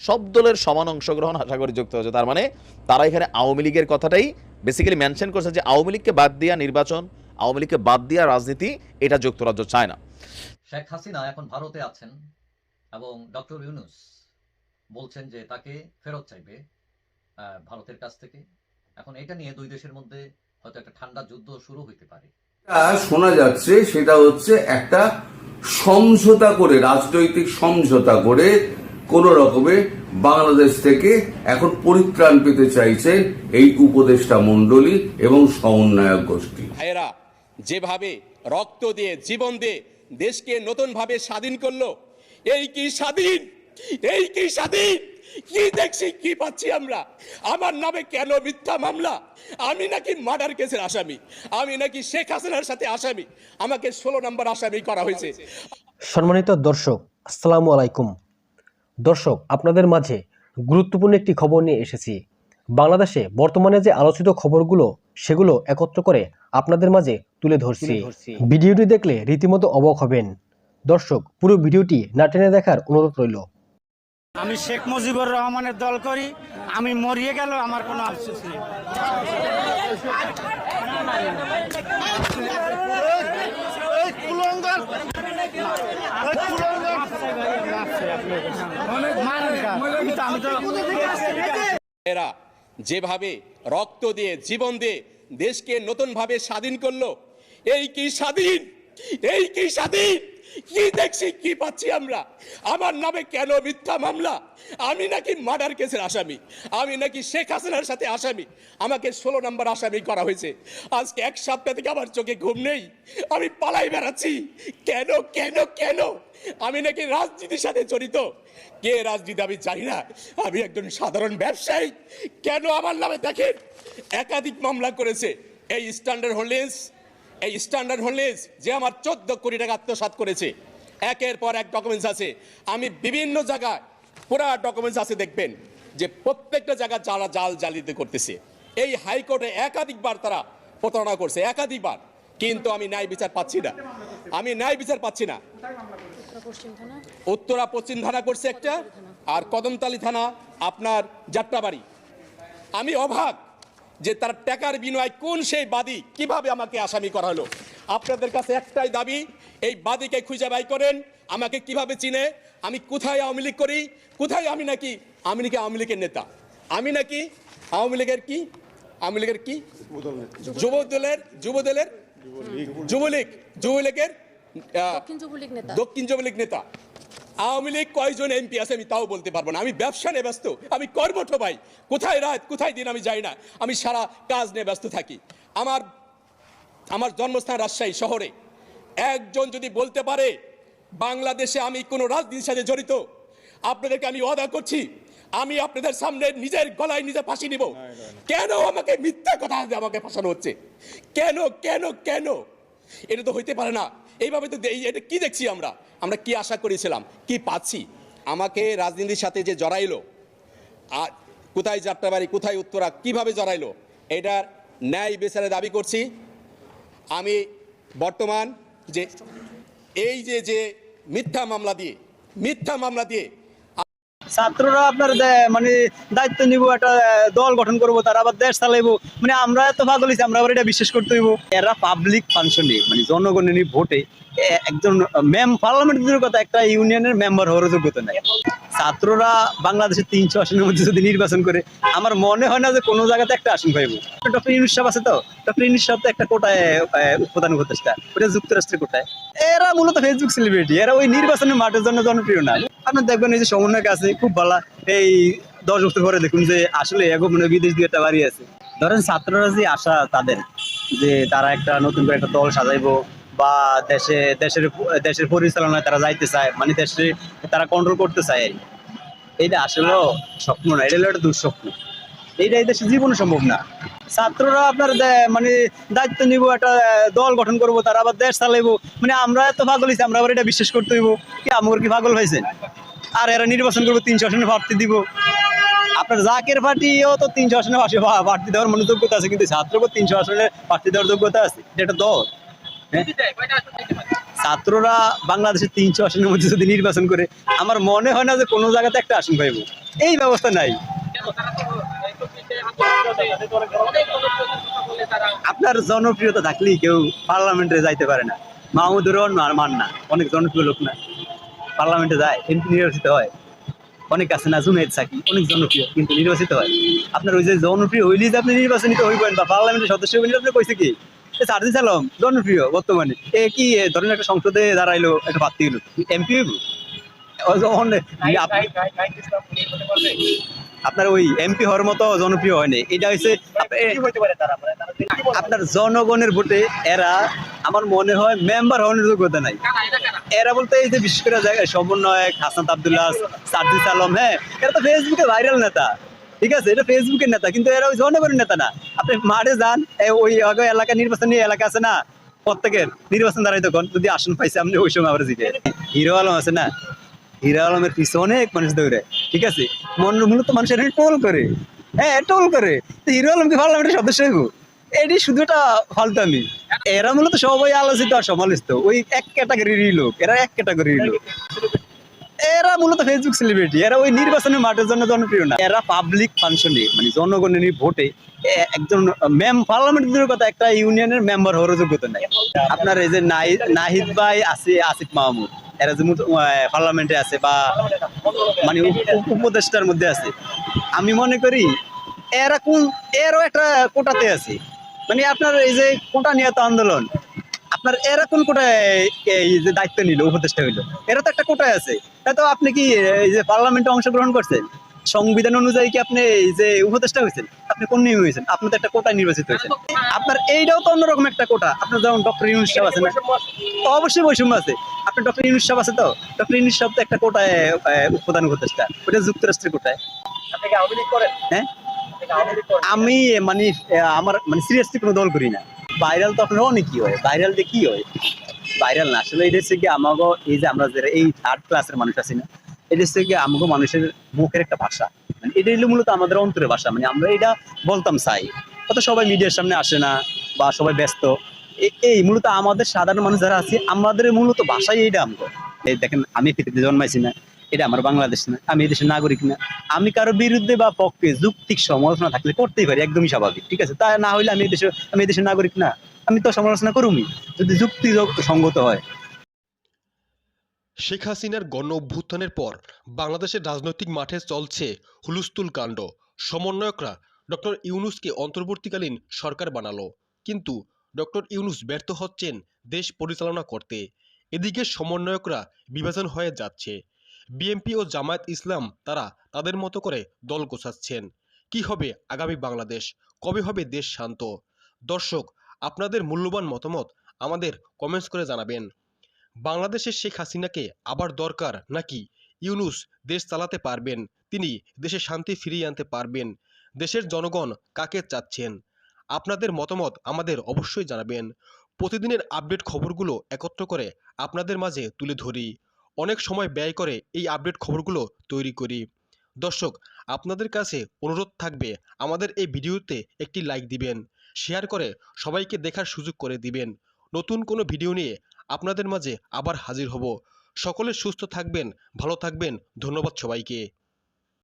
সব দলের সমান অংশগ্রহণ আশা করি যুক্ত হচ্ছে তার মানে তারা এখানে আওয়ামী লীগের কথাটাই বেসিক্যালি মেনশন করছে যে আওয়ামী লীগকে বাদ দিয়া নির্বাচন আওয়ামী লীগকে বাদ দিয়া রাজনীতি এটা যুক্তরাজ্য চায় না। শেখ হাসিনা এখন ভারতে আছেন এবং ডক্টর ইউনুস বলছেন যে তাকে ফেরত চাইবে ভারতের কাছ থেকে। এখন এটা নিয়ে দুই দেশের মধ্যে হয়তো একটা ঠান্ডা যুদ্ধ শুরু হইতে পারে। শোনা যাচ্ছে সেটা হচ্ছে একটা সমঝোতা করে রাজনৈতিক সমঝোতা করে কোন রকমে বাংলাদেশ থেকে এখন পরিত্রাণ পেতে চাইছে এই উপদেষ্টা মণ্ডলী এবং সমন্বয়ক গোষ্ঠী। ভাইয়েরা যেভাবে রক্ত দিয়ে জীবন দিয়ে দেশকে নতুন ভাবে স্বাধীন করল এই কি স্বাধীন? এই কি স্বাধীন? কি দেখছি কি পাচ্ছি আমরা? আমার নামে কেন মিথ্যা মামলা? আমি নাকি মার্ডার কেসের আসামি? আমি নাকি শেখ হাসিনার সাথে আসামি? আমাকে ষোলো নম্বর আসামি করা হয়েছে। সম্মানিত দর্শক আসসালামু আলাইকুম। দর্শক আপনাদের মাঝে গুরুত্বপূর্ণ একটি খবর নিয়ে এসেছি। বাংলাদেশে বর্তমানে যে আলোচিত খবরগুলো সেগুলো একত্র করে আপনাদের মাঝে তুলে ধরছি। ভিডিওটি দেখলে রীতিমতো অবাক হবেন। দর্শক পুরো ভিডিওটি না টেনে দেখার অনুরোধ রইল। আমি শেখ মুজিবুর রহমানের দল করি আমি মরিয়ে গেল আমার কোনো আফসোস নেই। তো এরা যেভাবে রক্ত দিয়ে জীবন দিয়ে দেশকে নতুনভাবে স্বাধীন করল, এই কি স্বাধীন? এই কি স্বাধীন? কি দেখছি, কি পাচ্ছি আমরা? আমার নামে কেন মিথ্যা মামলা? আমি নাকি মার্ডার কেসের আসামি? আমি নাকি শেখ হাসিনার সাথে আসামি? আমাকে ষোলো নম্বর আসামি করা হয়েছে। আজকে এক সপ্তাহ থেকে আমার চোখে ঘুম নেই। আমি পালাই বেড়াচ্ছি। কেন কেন কেন? আমি নাকি রাজনীতির সাথে জড়িত। কে রাজনীতি আমি জানি না। আমি একজন সাধারণ ব্যবসায়ী। কেন আমার নামে দেখেন? একাধিক মামলা করেছে। এই স্ট্যান্ডার্ড হোল্ডেন্স এই স্ট্যান্ডার্ড হোল্ডেন্স যে আমার চোদ্দ কোটি টাকা আত্মসাৎ করেছে, একের পর এক ডকুমেন্টস আছে। আমি বিভিন্ন জায়গায় পুরা ডকুমেন্টস আছে, দেখবেন যে প্রত্যেকটা জায়গায় যারা জাল জালিতে করতেছে, এই হাইকোর্টে একাধিকবার তারা প্রতারণা করছে, একাধিকবার। কিন্তু আমি ন্যায় বিচার পাচ্ছি না। আমি ন্যায় বিচার পাচ্ছি না। উত্তরা পশ্চিম থানা করছে একটা, আর কদমতালি থানা আপনার যাত্রাবাড়ি। আমি অবাক যে তার টাকার বিনিময় কোন সেই বাদী কীভাবে আমাকে আসামি করা হলো? আপনাদের কাছে একটাই দাবি এই বাদীকে খুঁজে বাই করেন আমাকে কীভাবে চিনে আমি কোথায় আওয়ামী লীগ করি কোথায় আমি নাকি আমি নাকি আওয়ামী লীগের নেতা? আমি নাকি আওয়ামী লীগের কি? আওয়ামী লীগের কি? যুব দলের যুব দলের যুবলীগ যুবলীগের দক্ষিণ যুবলীগ নেতা। দক্ষিণ যুবলীগ নেতা। আওয়ামী লীগ কয়জন এমপি আছে আমি তাও বলতে পারব না। আমি ব্যবসা নিয়ে ব্যস্ত আমি কর্মঠ ভাই। কোথায় রাত কোথায় দিন আমি যাই না। আমি সারা কাজ নিয়ে ব্যস্ত থাকি। আমার আমার জন্মস্থান রাজশাহী শহরে। একজন যদি বলতে পারে বাংলাদেশে আমি কোনো রাজনীতির সাথে জড়িত আপনাদেরকে আমি ওয়াদা করছি আমি আপনাদের সামনে নিজের গলায় নিজে ফাঁসি নিব। কেন আমাকে মিথ্যা কথা আমাকে ফাঁসানো হচ্ছে? কেন কেন কেন? এটা তো হইতে পারে না। এইভাবে তো এটা কি দেখছি আমরা? আমরা কি আশা করেছিলাম? কি পাচ্ছি? আমাকে রাজনীতির সাথে যে জড়াইলো, আর কোথায় যাত্রাবাড়ি, কোথায় উত্তরা, কীভাবে জড়াইলো, এটার ন্যায় বিচারে দাবি করছি। আমি বর্তমান যে এই যে যে মিথ্যা মামলা দিয়ে, মিথ্যা মামলা দিয়ে ছাত্ররা আপনার মানে দায়িত্ব নিব একটা দল গঠন করব তারা আবার দেশ চালাইবো। মানে আমরা এত পাগল হইছি, আমরা আবার এটা বিশ্বাস করতে হইব। এরা পাবলিক ফাংশনে মানে জনগণের ভোটে একজন মেম পার্লামেন্টের কথা একটা ইউনিয়নের মেম্বার হওয়ার যোগ্যতা নাই। ছাত্ররা বাংলাদেশের তিনশো আসনের মধ্যে যদি নির্বাচন করে আমার মনে হয় না যে কোনো জায়গাতে একটা আসন পাইব। ডক্টর ইউনুস সাহেব আছে তো? ডক্টর ইউনুস সাহেব তো একটা কোটায় প্রধান উপদেষ্টা। ওটা যুক্তরাষ্ট্রের কোটায়। এরা মূলত ফেসবুক সেলিব্রিটি এরা ওই নির্বাচনের মাঠের জন্য জনপ্রিয় না। আপনি দেখবেন এই যে সমন্বয়ক আছে খুব ভালো এই দশ বছর পরে দেখুন যে আসলে এগো মানে বিদেশ দিয়ে একটা বাড়ি আছে। ধরেন ছাত্ররা যে আশা তাদের, যে তারা একটা নতুন করে একটা দল সাজাইবো বা দেশে, দেশের দেশের পরিচালনায় তারা যাইতে চায় মানে দেশে তারা কন্ট্রোল করতে চায় আর কি। এইটা আসলে স্বপ্ন না এটা হলো একটা দুঃস্বপ্ন। এইটা এই দেশে জীবনে সম্ভব না। ছাত্ররা আপনার মানে দায়িত্ব নিব, একটা দল গঠন করব, তারা আবার দেশ চালাইবো। মানে আমরা এত পাগল হয়েছি, আমরা আবার এটা বিশ্বাস করতে হইব। কি আমার কি পাগল হয়েছে? আর এরা নির্বাচন করব, তিনশো আসনে প্রার্থী দিব। আপনার জাকের পার্টিও তো তিনশো আসনে প্রার্থী দেওয়ার মনে যোগ্যতা আছে, কিন্তু ছাত্রকে তিনশো আসনে প্রার্থী দেওয়ার যোগ্যতা আছে। এটা দল। হ্যাঁ? ছাত্ররা বাংলাদেশের তিনশো আসনের মধ্যে যদি নির্বাচন করে, আমার মনে হয় না যে কোনো জায়গাতে একটা আসন পাইব। এই ব্যবস্থা নাই। আপনার জনপ্রিয়তা থাকলেই কেউ পার্লামেন্টে যাইতে পারে না। মাহমুদুর রহমান মান না অনেক জনপ্রিয় লোক না। পার্লামেন্টে যায় এমপি নির্বাচিত হয়। অনেক আছে না জুনাইদ সাকি অনেক জনপ্রিয় কিন্তু নির্বাচিত হয়। আপনার ওই যে জনপ্রিয় হইলেই যে আপনি নির্বাচনিত হইবেন বা পার্লামেন্টের সদস্য হইবেন আপনি কইছে কি? সার্জিস আলম জনপ্রিয় বর্তমানে। এ কি ধরেন একটা সংসদে দাঁড়াইলো একটা প্রার্থী হইল। এমপি যখন আপনার ওই এমপি হওয়ার মতো জনপ্রিয় হয়নি। এটা হচ্ছে আপনার জনগণের ভোটে এরা আমার মনে হয় মেম্বার হওয়ার যোগ্যতা নাই। এরা বলতে এই যে বিশেষ করে সমন্বয়ক হাসান আবদুল্লাহ সার্জিস আলম হ্যাঁ এরা তো ফেসবুকে ভাইরাল নেতা। ঠিক আছে, এটা ফেসবুকের নেতা, কিন্তু এরা ওই জনগণের নেতা না। আপনি মাঠে যান ওই এলাকা নির্বাচনী এলাকা আছে না, প্রত্যেকের নির্বাচন দাঁড়াই তখন, যদি আসন পাইছে, আপনি ওই সময় আবার জিতে। হিরো আলম আছে না? হিরো আলমের পিছনে অনেক মানুষ দৌড়ে, ঠিক আছে? মন মূলত মানুষের টোল করে। হ্যাঁ টোল করে। তো হিরো আলমকে পার্লামেন্টের সদস্য হইব। এটি শুধু একটা ফালতামি। এরা মূলত সবাই আলোচিত আর সমালোচিত। ওই এক ক্যাটাগরির লোক, এরা এক ক্যাটাগরির লোক। এরা মূলত ফেসবুক সেলিব্রিটি এরা ওই নির্বাচনের মাঠের জন্য জনপ্রিয় না। এরা পাবলিক ফাংশনে মানে জনগণের ভোটে একজন ম্যাম পার্লামেন্টের কথা একটা ইউনিয়নের মেম্বার হওয়ার যোগ্যতা নাই। আপনার এই যে নাহি- নাহিদ ভাই আছে আসিফ মাহমুদ। এরা যে পার্লামেন্টে আছে বা মানে উপ- উপ- উপদেষ্টার মধ্যে আছে। আমি মনে করি এরা কোন এরও একটা কোটাতে আছে। মানে আপনার এই যে কোটা নিহত আন্দোলন, আপনার এরা কোন কোটায় এই যে দায়িত্ব নিল, উপদেষ্টা হইল? এরা তো একটা কোটায় আছে। তা তো আপনি কি এই যে পার্লামেন্টে অংশগ্রহণ করছেন? সংবিধান অনুযায়ী কি আপনি যে উপদেষ্টা হয়েছেন আপনি কোন নিয়মে হয়েছেন? আপনি তো একটা কোটায় নির্বাচিত হয়েছেন। আপনার এইটাও তো অন্যরকম একটা কোটা। আপনার যেমন ডক্টর ইউনুস সাহেব আছে না অবশ্যই বৈষম্য আছে। আপনার ডক্টর ইউনুস সাহেব আছে তো? ডক্টর ইউনুস সাহেব তো একটা কোটায় প্রধান উপদেষ্টা। ওটা যুক্তরাষ্ট্রের কোটায়। হ্যাঁ? আমি মানে আমার মানে সিরিয়াসলি কোনো দল করি না। ভাইরাল তো আপনার অনেক কি হয়। ভাইরাল দিয়ে কি হয়? ভাইরাল না আসলে এটা হচ্ছে কি আমাকে এই যে আমরা যারা এই থার্ড ক্লাসের মানুষ আছি না এটা হচ্ছে কি আমাকে মানুষের মুখের একটা ভাষা। মানে এটা হলো মূলত আমাদের অন্তরের ভাষা। মানে আমরা এটা বলতাম চাই। হয়তো সবাই মিডিয়ার সামনে আসে না বা সবাই ব্যস্ত। এই মূলত আমাদের সাধারণ মানুষ যারা আছে, আমাদের মূলত ভাষাই এইটা আমগো এই দেখেন, আমি পৃথিবীতে জন্মাইছি না। এটা আমার বাংলাদেশ না। আমি এই দেশের নাগরিক না। আমি কারও বিরুদ্ধে বা পক্ষে যুক্তিক সমালোচনা থাকলে করতেই পারি, একদমই স্বাভাবিক। ঠিক আছে? তা না হইলে আমি এই দেশের আমি এই দেশের নাগরিক না। আমি তো সমালোচনা করুমি যদি যুক্তি সঙ্গত হয়। শেখ হাসিনার গণ অভ্যুত্থানের পর বাংলাদেশের রাজনৈতিক মাঠে চলছে হুলুস্থুল কাণ্ড। সমন্বয়করা ডক্টর ইউনুসকে অন্তর্বর্তীকালীন সরকার বানালো। কিন্তু ডক্টর ইউনুস ব্যর্থ হচ্ছেন দেশ পরিচালনা করতে। এদিকে সমন্বয়করা বিভাজন হয়ে যাচ্ছে। বিএনপি ও জামায়াত ইসলাম তারা তাদের মতো করে দল গোছাচ্ছেন। কি হবে আগামী বাংলাদেশ? কবে হবে দেশ শান্ত? দর্শক, আপনাদের মূল্যবান মতামত আমাদের কমেন্টস করে জানাবেন। বাংলাদেশের শেখ হাসিনাকে আবার দরকার নাকি ইউনুস দেশ চালাতে পারবেন? তিনি দেশে শান্তি ফিরিয়ে আনতে পারবেন। দেশের জনগণ কাকে চাচ্ছেন? আপনাদের মতামত আমাদের অবশ্যই জানাবেন। প্রতিদিনের আপডেট খবরগুলো একত্র করে আপনাদের মাঝে তুলে ধরি। অনেক সময় ব্যয় করে এই আপডেট খবরগুলো তৈরি করি। দর্শক, আপনাদের কাছে অনুরোধ থাকবে আমাদের এই ভিডিওতে একটি লাইক দিবেন, শেয়ার করে সবাইকে দেখার সুযোগ করে দিবেন। নতুন কোনো ভিডিও নিয়ে আপনাদের মাঝে আবার হাজির হব। সকলে সুস্থ থাকবেন ভালো থাকবেন। ধন্যবাদ সবাইকে।